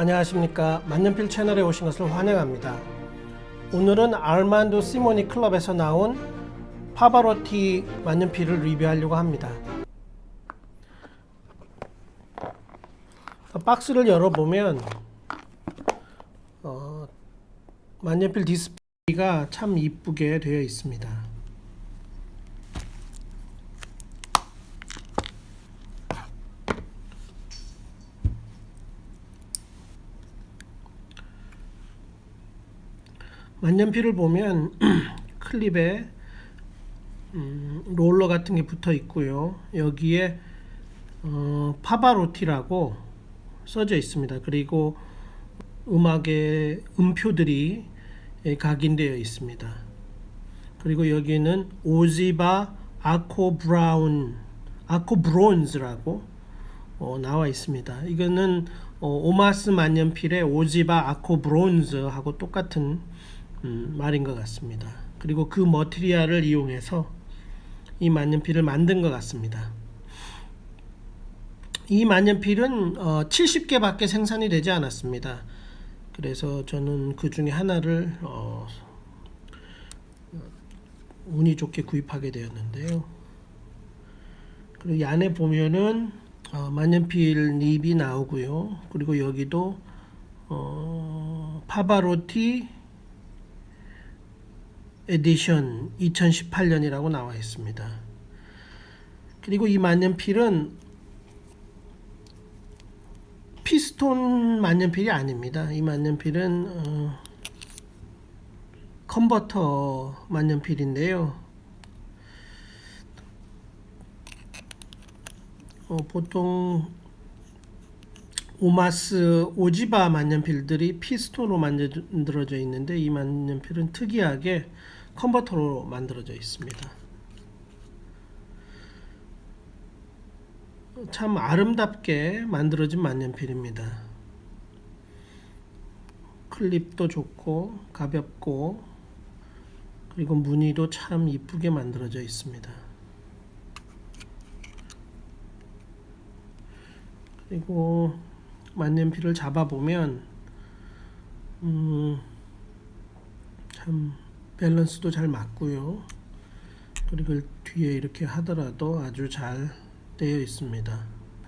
안녕하십니까 만년필 채널에 오신 것을 환영합니다. 오늘은 알만도 시모니 클럽에서 나온 파바로티 만년필을 리뷰하려고 합니다. 박스를 열어보면 어, 만년필 디스플레이가 참 이쁘게 되어 있습니다. 만년필을 보면 클립에 음, 롤러 같은 게 붙어 있고요. 여기에 어, 파바로티라고 써져 있습니다. 그리고 음악의 음표들이 예, 각인되어 있습니다. 그리고 여기는 오지바 아코 브라운 아코 브론즈라고 어, 나와 있습니다. 이거는 어, 오마스 만년필의 오지바 아코 브론즈하고 똑같은 음, 말인 것 같습니다. 그리고 그 머티리얼을 이용해서 이 만년필을 만든 것 같습니다. 이 만년필은 어, 70개밖에 생산이 되지 않았습니다. 그래서 저는 그 중에 하나를 어, 운이 좋게 구입하게 되었는데요. 그리고 이 안에 보면은 어, 만년필 립이 나오고요. 그리고 여기도 어, 파바로티 에디션 2018년이라고 나와 있습니다. 그리고 이 만년필은 피스톤 만년필이 아닙니다. 이 만년필은 어, 컨버터 만년필인데요. 어, 보통 오마스 오지바 만년필들이 피스톤으로 만들어져 있는데 이 만년필은 특이하게 컨버터로 만들어져 있습니다. 참 아름답게 만들어진 만년필입니다. 클립도 좋고 가볍고 그리고 무늬도 참 이쁘게 만들어져 있습니다. 그리고 만년필을 잡아보면 음, 참 밸런스도 잘 맞고요. 그리고 뒤에 이렇게 하더라도 아주 잘 되어 있습니다.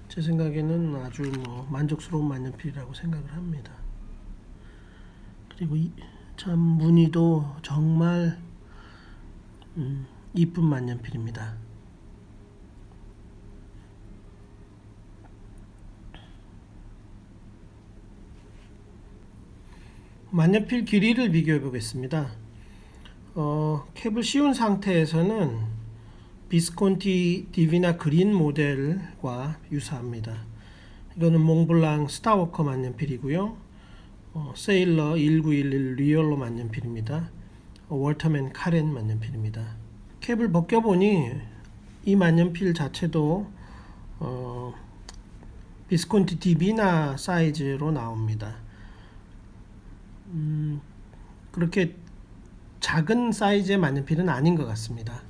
제 생각에는 아주 뭐 만족스러운 만년필이라고 생각을 합니다. 그리고 이, 참 무늬도 정말 음, 이쁜 만년필입니다. 만년필 길이를 비교해 보겠습니다. 어, 캡을 씌운 상태에서는 비스콘티 디비나 그린 모델과 유사합니다. 이거는 몽블랑 스타워커 만년필이고요. 어, 세일러 1911 리얼로 만년필입니다. 어, 월터맨 카렌 만년필입니다. 캡을 벗겨보니 이 만년필 자체도 어, 비스콘티 디비나 사이즈로 나옵니다. 음, 그렇게 작은 사이즈의 만년필은 아닌 것 같습니다.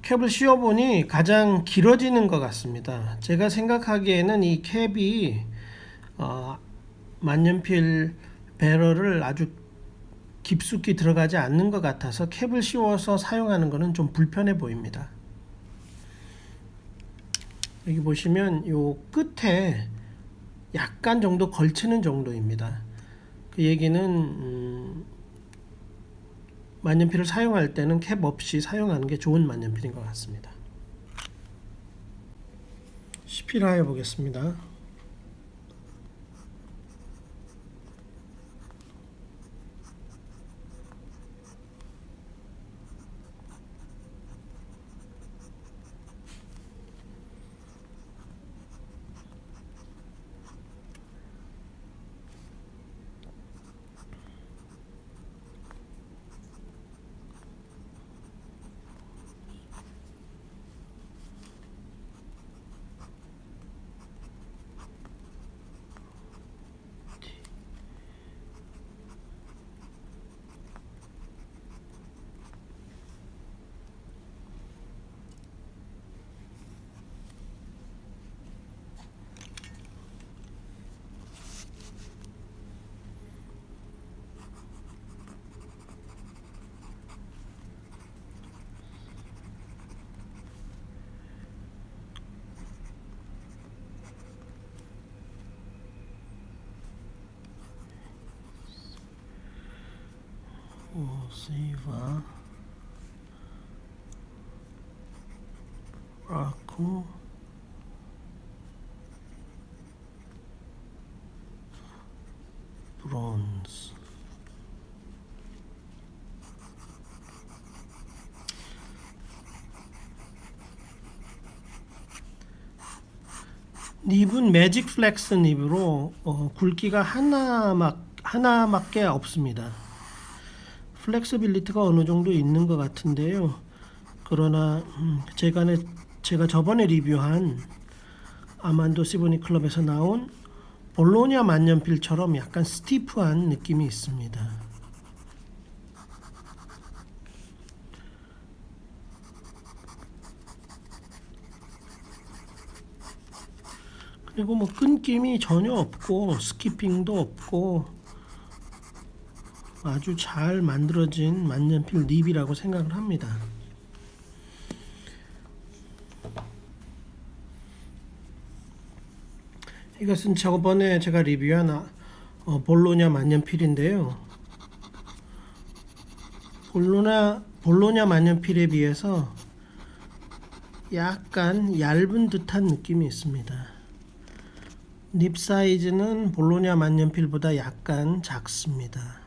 캡을 씌워보니 가장 길어지는 것 같습니다. 제가 생각하기에는 이 캡이 어, 만년필 배럴을 아주 깊숙이 들어가지 않는 것 같아서 캡을 씌워서 사용하는 것은 좀 불편해 보입니다. 여기 보시면 요 끝에 약간 정도 걸치는 정도입니다. 그 얘기는 음, 만년필을 사용할 때는 캡 없이 사용하는 게 좋은 만년필인 것 같습니다. 시필하여 보겠습니다. 세이바 아쿠 브론즈 닙은 매직 플렉스 닙으로 어, 굵기가 하나막 하나밖에 없습니다. 플렉스빌리티가 어느 정도 있는 것 같은데요. 그러나 음, 제가 내- 제가 저번에 리뷰한 아만도 시보니 클럽에서 나온 볼로냐 만년필처럼 약간 스티프한 느낌이 있습니다. 그리고 뭐 끊김이 전혀 없고 스키핑도 없고 아주 잘 만들어진 만년필 립이라고 생각을 합니다. 이것은 저번에 제가 리뷰한 아- 어, 볼로냐 만년필인데요. 볼로냐 볼로냐 만년필에 비해서 약간 얇은 듯한 느낌이 있습니다. 립 사이즈는 볼로냐 만년필보다 약간 작습니다.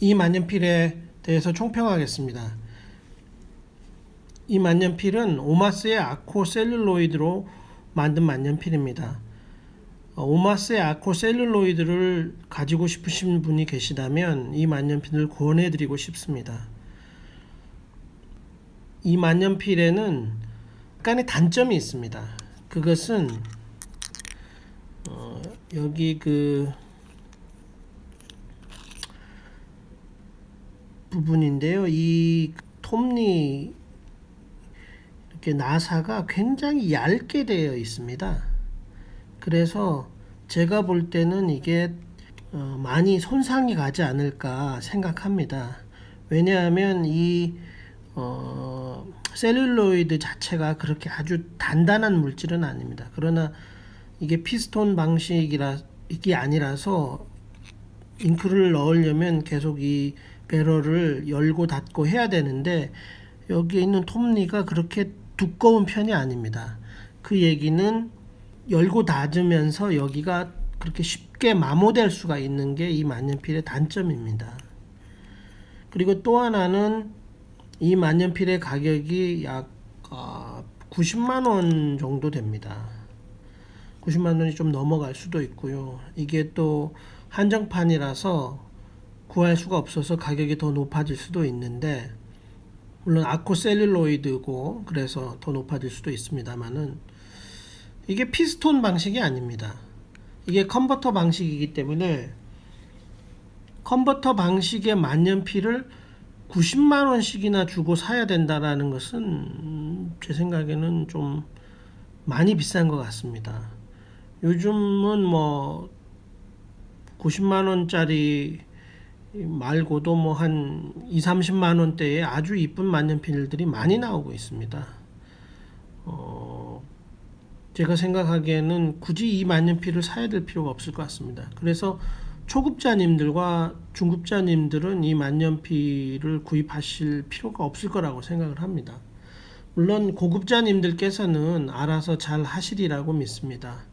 이 만년필에 대해서 총평하겠습니다. 이 만년필은 오마스의 아코 셀룰로이드로 만든 만년필입니다. 어, 오마스의 아코 셀룰로이드를 가지고 싶으신 분이 계시다면 이 만년필을 권해드리고 싶습니다. 이 만년필에는 약간의 단점이 있습니다. 그것은 어, 여기 그 부분인데요. 이 톱니 이렇게 나사가 굉장히 얇게 되어 있습니다. 그래서 제가 볼 때는 이게 어, 많이 손상이 가지 않을까 생각합니다. 왜냐하면 이 어, 셀룰로이드 자체가 그렇게 아주 단단한 물질은 아닙니다. 그러나 이게 피스톤 방식이라 이게 아니라서 잉크를 넣으려면 계속 이 배럴을 열고 닫고 해야 되는데 여기에 있는 톱니가 그렇게 두꺼운 편이 아닙니다. 그 얘기는 열고 닫으면서 여기가 그렇게 쉽게 마모될 수가 있는 게 이 만년필의 단점입니다. 그리고 또 하나는 이 만년필의 가격이 약 어, 90만 원 정도 됩니다. 90만 원이 좀 넘어갈 수도 있고요. 이게 또 한정판이라서 구할 수가 없어서 가격이 더 높아질 수도 있는데 물론 아코셀룰로이드고 그래서 더 높아질 수도 있습니다만은 이게 피스톤 방식이 아닙니다. 이게 컨버터 방식이기 때문에 컨버터 방식의 만년필을 90만 원씩이나 주고 사야 된다라는 것은 음, 제 생각에는 좀 많이 비싼 것 같습니다. 요즘은 뭐 90만 원짜리 말고도 뭐 한 2, 30만 원대의 아주 이쁜 만년필들이 많이 나오고 있습니다. 어, 제가 생각하기에는 굳이 이 만년필을 사야 될 필요가 없을 것 같습니다. 그래서 초급자님들과 중급자님들은 이 만년필을 구입하실 필요가 없을 거라고 생각을 합니다. 물론 고급자님들께서는 알아서 잘 하시리라고 믿습니다.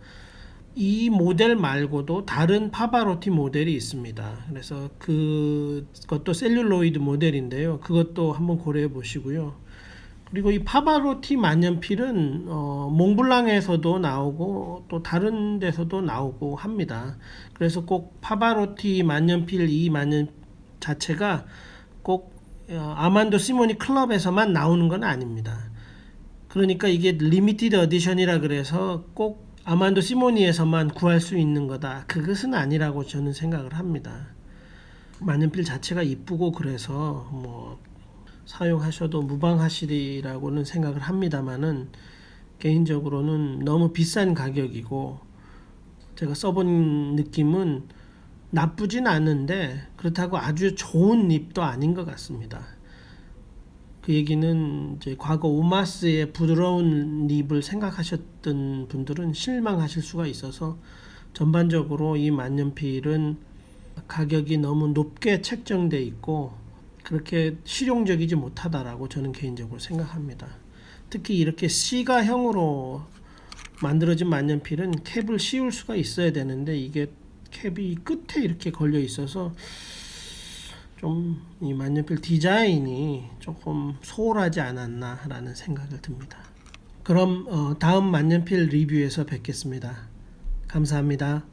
이 모델 말고도 다른 파바로티 모델이 있습니다. 그래서 그- 그것도 셀룰로이드 모델인데요. 그것도 한번 고려해 보시고요. 그리고 이 파바로티 만년필은 어, 몽블랑에서도 나오고 또 다른 데서도 나오고 합니다. 그래서 꼭 파바로티 만년필 이 만년 자체가 꼭 어, 아만도 시모니 클럽에서만 나오는 건 아닙니다. 그러니까 이게 리미티드 어디션이라 그래서 꼭 아만도 시모니에서만 구할 수 있는 거다. 그것은 아니라고 저는 생각을 합니다. 만년필 자체가 이쁘고 그래서 뭐 사용하셔도 무방하시리라고는 생각을 합니다만은 개인적으로는 너무 비싼 가격이고 제가 써본 느낌은 나쁘진 않은데 그렇다고 아주 좋은 립도 아닌 것 같습니다. 그 얘기는 이제 과거 오마스의 부드러운 립을 생각하셨던 분들은 실망하실 수가 있어서 전반적으로 이 만년필은 가격이 너무 높게 책정돼 있고 그렇게 실용적이지 못하다라고 저는 개인적으로 생각합니다. 특히 이렇게 C가형으로 만들어진 만년필은 캡을 씌울 수가 있어야 되는데 이게 캡이 끝에 이렇게 걸려 있어서 좀 이 만년필 디자인이 조금 소홀하지 않았나라는 생각을 듭니다. 그럼 어, 다음 만년필 리뷰에서 뵙겠습니다. 감사합니다.